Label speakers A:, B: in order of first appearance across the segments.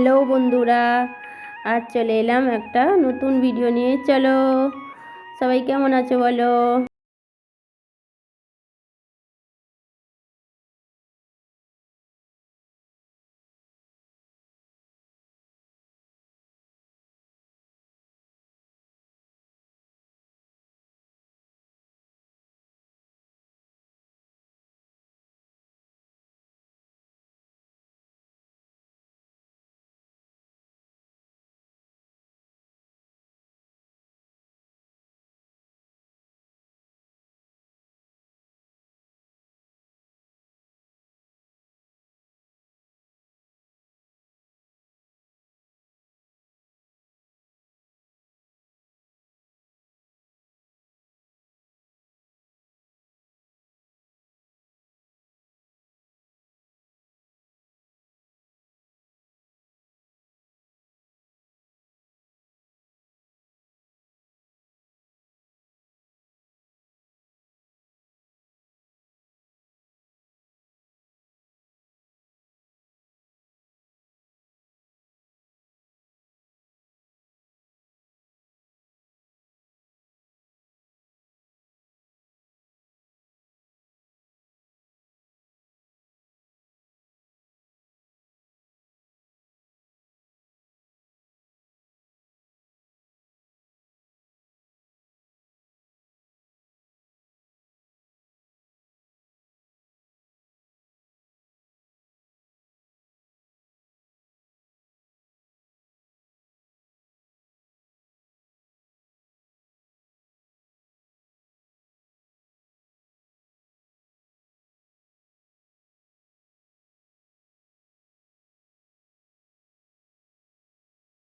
A: Hello বন্ধুরা আজ চলে এলাম একটা নতুন ভিডিও নিয়ে। চলো সবাই কেমন আছো বলো?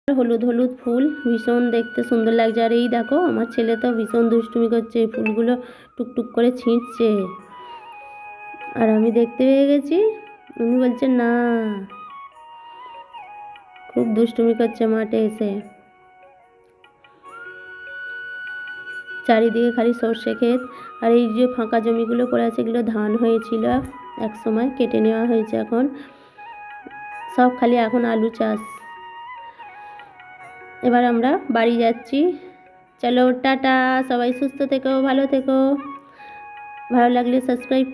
A: হলুদ হলুদ ফুল, ভীষণ দেখতে সুন্দর লাগছে। আর এই দেখো, আমার ছেলে তো ভীষণ দুষ্টুমি করছে, এই ফুলগুলো টুকটুক করে ছিঁড়ছে। আর আমি দেখতে পেয়ে গেছি, উনি বলছে না, খুব দুষ্টুমি করছে মাঠে এসে। চারিদিকে খালি সর্ষে ক্ষেত। আর এই যে ফাঁকা জমিগুলো পড়ে আছে, এগুলো ধান হয়েছিল, এক সময় কেটে নেওয়া হয়েছে এখন। সব খালি এখন আলু চাষ। এবার আমরা বাড়ি যাচ্ছি। চলো টাটা সবাই সুস্থ থেকো ভালো থেকো। ভালো লাগলে সাবস্ক্রাইব